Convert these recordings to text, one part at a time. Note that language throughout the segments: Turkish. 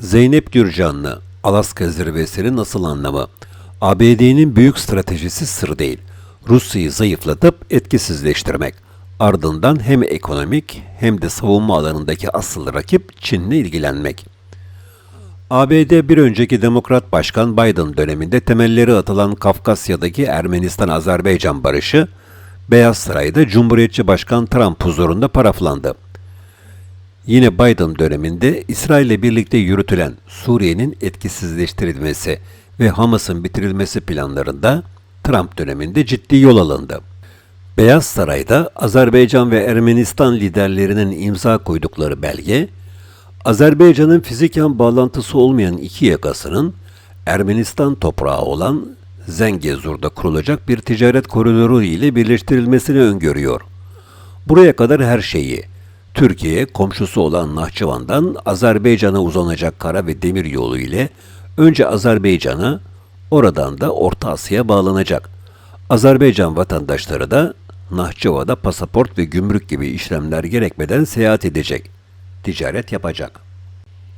Zeynep Gürcanlı, Alaska zirvesinin nasıl anlamı? ABD'nin büyük stratejisi sır değil. Rusya'yı zayıflatıp etkisizleştirmek. Ardından hem ekonomik hem de savunma alanındaki asıl rakip Çin'le ilgilenmek. ABD bir önceki Demokrat Başkan Biden döneminde temelleri atılan Kafkasya'daki Ermenistan-Azerbaycan barışı, Beyaz Saray'da Cumhuriyetçi Başkan Trump huzurunda paraflandı. Yine Biden döneminde İsrail ile birlikte yürütülen Suriye'nin etkisizleştirilmesi ve Hamas'ın bitirilmesi planlarında Trump döneminde ciddi yol alındı. Beyaz Saray'da Azerbaycan ve Ermenistan liderlerinin imza koydukları belge, Azerbaycan'ın fiziken bağlantısı olmayan iki yakasının Ermenistan toprağı olan Zengezur'da kurulacak bir ticaret koridoru ile birleştirilmesini öngörüyor. Buraya kadar her şeyi, Türkiye komşusu olan Nahçıvan'dan Azerbaycan'a uzanacak kara ve demir yolu ile önce Azerbaycan'a, oradan da Orta Asya'ya bağlanacak. Azerbaycan vatandaşları da Nahçıvan'da pasaport ve gümrük gibi işlemler gerekmeden seyahat edecek, ticaret yapacak.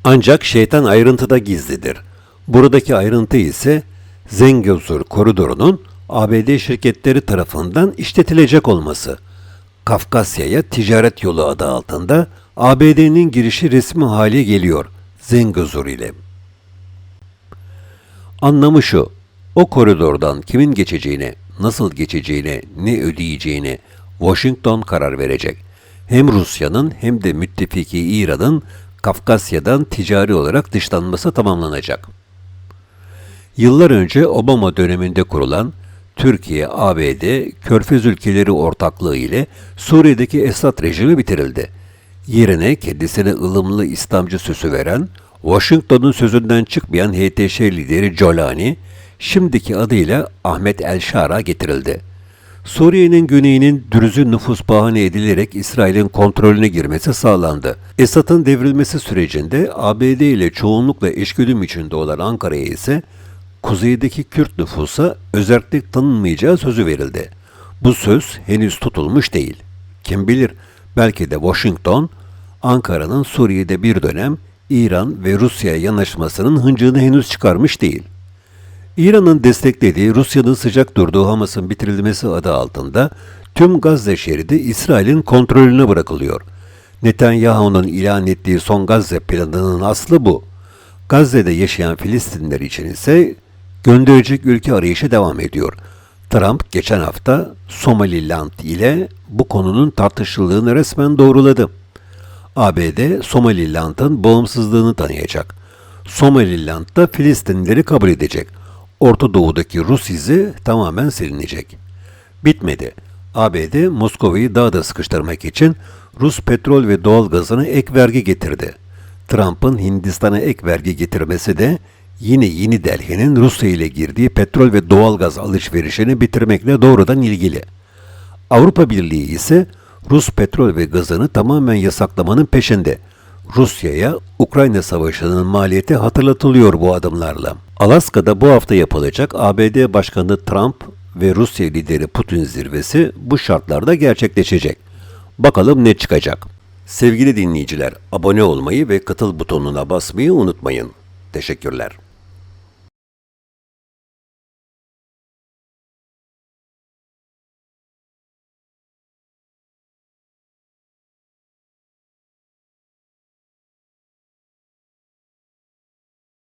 Ancak şeytan ayrıntıda gizlidir. Buradaki ayrıntı ise Zengezur koridorunun ABD şirketleri tarafından işletilecek olması. Kafkasya'ya ticaret yolu adı altında ABD'nin girişi resmi hale geliyor Zengezur ile. Anlamı şu, o koridordan kimin geçeceğine, nasıl geçeceğine, ne ödeyeceğine Washington karar verecek. Hem Rusya'nın hem de müttefiki İran'ın Kafkasya'dan ticari olarak dışlanması tamamlanacak. Yıllar önce Obama döneminde kurulan Türkiye, ABD, Körfez ülkeleri ortaklığı ile Suriye'deki Esad rejimi bitirildi. Yerine kendisine ılımlı İslamcı süsü veren, Washington'un sözünden çıkmayan HTŞ lideri Jolani, şimdiki adıyla Ahmet El-Şara getirildi. Suriye'nin güneyinin dürüzü nüfus bahane edilerek İsrail'in kontrolüne girmesi sağlandı. Esad'ın devrilmesi sürecinde ABD ile çoğunlukla eşgüdüm içinde olan Ankara'ya ise kuzeydeki Kürt nüfusa özellik tanınmayacağı sözü verildi. Bu söz henüz tutulmuş değil. Kim bilir belki de Washington, Ankara'nın Suriye'de bir dönem İran ve Rusya'ya yanaşmasının hıncını henüz çıkarmış değil. İran'ın desteklediği Rusya'nın sıcak durduğu Hamas'ın bitirilmesi adı altında tüm Gazze şeridi İsrail'in kontrolüne bırakılıyor. Netanyahu'nun ilan ettiği son Gazze planının aslı bu. Gazze'de yaşayan Filistinler için ise gönderecek ülke arayışı devam ediyor. Trump geçen hafta Somaliland ile bu konunun tartışıldığını resmen doğruladı. ABD Somaliland'ın bağımsızlığını tanıyacak. Somaliland da Filistinleri kabul edecek. Orta Doğu'daki Rus izi tamamen silinecek. Bitmedi. ABD Moskova'yı daha da sıkıştırmak için Rus petrol ve doğal gazına ek vergi getirdi. Trump'ın Hindistan'a ek vergi getirmesi de yine Yeni Delhi'nin Rusya ile girdiği petrol ve doğal gaz alışverişini bitirmekle doğrudan ilgili. Avrupa Birliği ise Rus petrol ve gazını tamamen yasaklamanın peşinde. Rusya'ya Ukrayna Savaşı'nın maliyeti hatırlatılıyor bu adımlarla. Alaska'da bu hafta yapılacak ABD Başkanı Trump ve Rusya lideri Putin zirvesi bu şartlarda gerçekleşecek. Bakalım ne çıkacak. Sevgili dinleyiciler, abone olmayı ve katıl butonuna basmayı unutmayın. Teşekkürler.